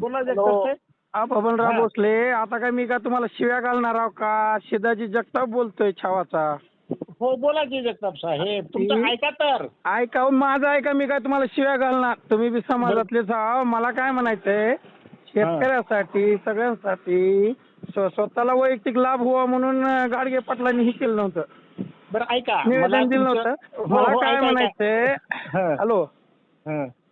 बोला जगताप. साहेब. हा बबनराव हा. भोसले. आता काय मी का तुम्हाला शिव्या घालणार आहो का? शिदाजी जगताप बोलतोय छावाचा. हो बोला की जगताप साहेब. तुमचं ऐका तर. ऐका हो, माझं ऐका मी काय तुम्हाला शिव्या घालणार? तुम्ही बी समाजातलेच आहो मला काय म्हणायचंय? शेतकऱ्यासाठी सगळ्यांसाठी स्व- स्वतःला वैयक्तिक लाभ व्हावा म्हणून अं, गाडगे पाटलांनी हे केलं नव्हतं. बरं ऐका. निवेदन दिलं तुमचं- नव्हतं. हो, मला हो, काय ऐका, ऐका. म्हणायचंय? हं. हॅलो.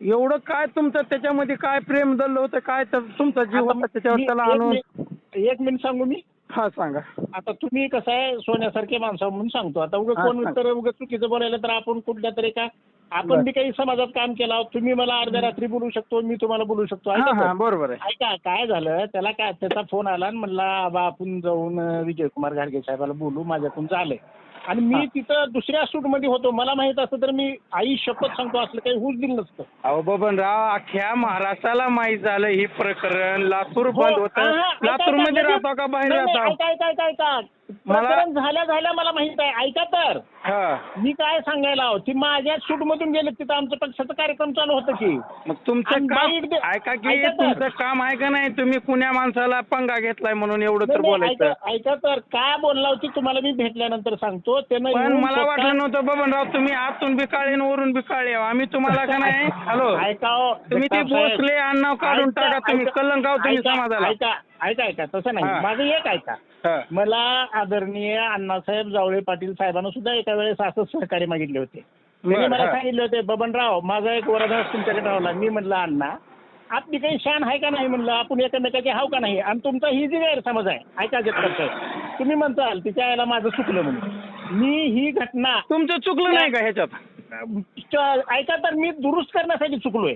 एवढं काय तुमचं त्याच्यामध्ये काय प्रेम दडलं होतं? काय तर तुमचा जीव होता त्याच्यावर त्याला एक आणून? मिनिट- एक मिनिट सांगू मी? हा सांगा. आता तुम्ही कसं आहे सोन्यासारखे माणसं म्हणून सांगतो. आता उगा कोण. तर उगा चुकीचं बोलायला तर आपण कुठल्या तरी का. आपण बी काही समाजात काम केलं आहोत. तुम्ही मला अर्ध्या रात्री बोलू शकतो मी तुम्हाला बोलू शकतो. बरोबर आहे. ऐका काय झालं? त्याला काय त्याचा फोन आला आणि म्हणला आपण जाऊन विजयकुमार घाडगे साहेबाला बोलू. माझ्याकडून झालंय. आणि मी. तिथं दुसऱ्या शूटमध्ये होतो. मला माहीत असतं तर मी आई शपथ सांगतो असलं काही होऊच दिलं नसतं. अहो बबनराव अख्ख्या महाराष्ट्राला माहीत झालं हे प्रकरण. लातूर हो, बंद होतं. हा, ऐका, लातूरमध्ये ऐका, राहतो का बाहेर नाही, नाही, राहतो? ऐका ऐका ऐका ऐका. मला- प्रकरण झाल्या झाल्या मला माहीत आहे. ऐका तर. हा. मी काय सांगायला आहो? ती माझ्या शूट मधून गेले तिथं आमचं पक्षाचं कार्यक्रम चालू होतं की. मग तुमचं आणि काम बाईट दे- ऐका की ऐका तर. तुमचं काम आहे का नाही? तुम्ही कुण्या माणसाला पंगा घेतलाय म्हणून एवढं तर नाही, नाही, बोलायचं? ऐका ऐका तर. काय बोलला होती तुम्हाला मी भेटल्यानंतर सांगतो. त्यानं पण येऊन मला स्वतः- वाटलं नव्हतं बबनराव तुम्ही आतून बी काळे आणि वरून बी काळे आहो. आम्ही तुम्हाला का नाही? हॅलो. ऐका हो, तुम्ही ते जगताप साहेब. भोसले अण्णाव काढून ऐका, टाका तुम्ही. ऐका, कलंकाव तुम्ही ऐका, समाजाला. ऐका. ऐका ऐका तसं हा. नाही माझं एक ऐका. हा. मला आदरणीय अण्णासाहेब जावळे पाटील साहेबांना सुद्धा एका वेळेस असंच सहकार्य मागितले होते. त्यांनी बरं, मला हा. सांगितले होते बबनराव माझा एक वरदास तुमच्याकडे राहिला मी म्हणलं अण्णा आपली काही शान आहे का नाही? म्हणलं आपण एकमेकाचे हाव का नाही? आणि तुमचा ही जी गैरसमज आहे ऐका जगताप साहेब तुम्ही म्हणताल तिच्या याला माझं चुकलं म्हणून. मी ही घटना तुमचं चुकलं नाही का ह्याच्यात? ऐका तर मी दुरुस्त करण्यासाठी चुकलोय.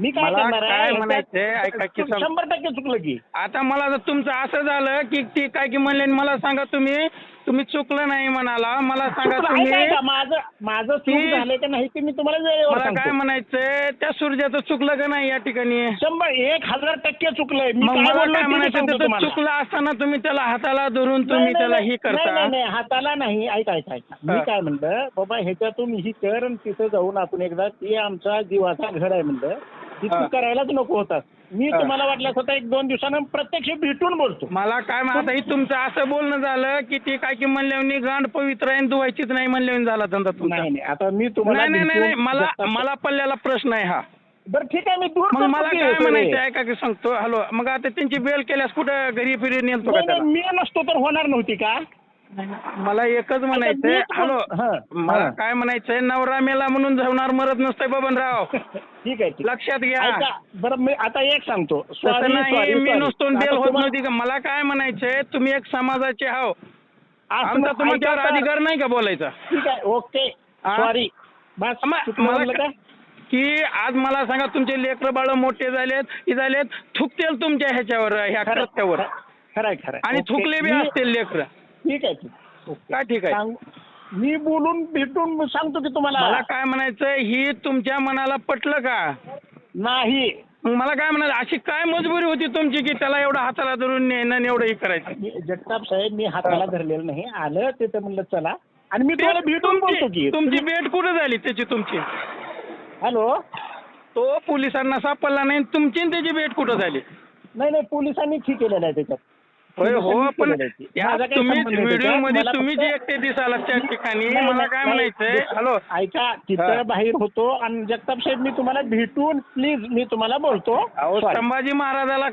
मी काय मला करणार काय आहे? म्हणायचंय, ऐका की सम- शंभर टक्के चुकलं की. आता मला जर तुमचं असं झालं की ती काय की म्हणले मला सांगा तुम्ही तुम्ही चुकलं नाही म्हणाला मला सांगा चुकलं. तुम्ही माझं माझं चूक ती- झालंय का नाही ते मी तुम्हाला वेळेवर मला काय सांगतो म्हणायचंय त्या सूर्याचं चुकलं का नाही या ठिकाणी? शंभर एक हजार टक्के चुकलंय. मी मग काय मला बोललो काय ते मी म्हणायचं सांगतो त्याचं तुम्हाला. चुकलं असताना तुम्ही त्याला हाताला धरून तुम्ही नाही, त्याला नाही, ही नाही, करता? नाही नाही हाताला नाही. ऐका ऐका ऐका. मी हा. काय म्हणलं बाबा ह्याच्यातून ही कर आणि तिथं जाऊन आपण एकदा ते आमचा जीवाचा घर आहे म्हणलं. ती तू. करायलाच नको होतास मी. तुम्हाला वाटलं स्वतः एक दोन दिवसानं प्रत्यक्ष भेटून बोलतो. मला काय म्हण- आता ही तुमचं असं बोलणं झालं की ती काय की म्हणल्यावर गांड पवित्र आहे आणि धुवायचीच नाही म्हणल्यावर झाला धंदा तुमचा. नाही नाही. आता मी तुम्हाला नाही नाही नाही मला मला पडलेला प्रश्न आहे हा. बरं ठीक आहे मी दूर मग करतो मला की काय. म्हणायचं आहे का की सांगतो? हॅलो मग आता त्यांची बेल केल्यास कुठं घरी फिरी नेलतो का नाही, नाही, त्याला? मी नसतो तर होणार नव्हती का? मला एकच म्हणायचंय. हॅलो हां, मला हां. काय म्हणायचंय? नवरा मेला म्हणून झवणार मरत नसतंय बबनराव. ठीक आहे ठीक आहे. लक्षात घ्या. बरं मी आता एक सांगतो. नाही मी sorry. नसतो आता बेल होत नव्हती का? मला काय म्हणायचंय? तुम्ही एक समाजाचे हाव असं आमचा तुमच्यावर. अधिकार नाही का बोलायचा? ठीक आहे ओके. हां? सॉरी मला का- आज मला सांगा तुमचे लेकर बाळ मोठे झालेत हे झालेत थुकतील तुमच्या ह्याच्यावर ह्या खरं खरंय आणि. थुकले बी असतील लेकर. ठीक आहे ठीक. काय ठीक आहे? सांग- मी बोलून भेटून सांगतो की तुम्हाला. मला काय म्हणायचं ही तुमच्या मनाला पटलं का? नाही. मग मला काय म्हणायचं? अशी काय मजबुरी होती तुमची की त्याला एवढं हाताला धरून नेणं आणि एवढं हे करायचं? मी- जगताप साहेब मी हाताला धरलेलं नाही. आलं ते तर म्हणलं चला. आणि मी तुम्हाला भेटून बोलतो तुमची की. तुमची भेट कुठं झाली त्याची तुमची? हॅलो? तो पोलिसांना सापडला नाही तुमची आणि त्याची भेट कुठं झाली? नाही नाही पोलिसांनीच ही केलेलं आहे त्याच्यात. होय हो पण केलेलं आहे ते. या माझा काही तुम्ही व्हिडिओ. मध्ये तुम्ही जे एकटे दिसाल त्या ठिकाणी मला काय. म्हणायचंय हॅलो ऐका. तिथं बाहेर होतो आणि जगताप साहेब मी तुम्हाला भेटून प्लीज मी तुम्हाला बोलतो अहो. संभाजी महाराजाला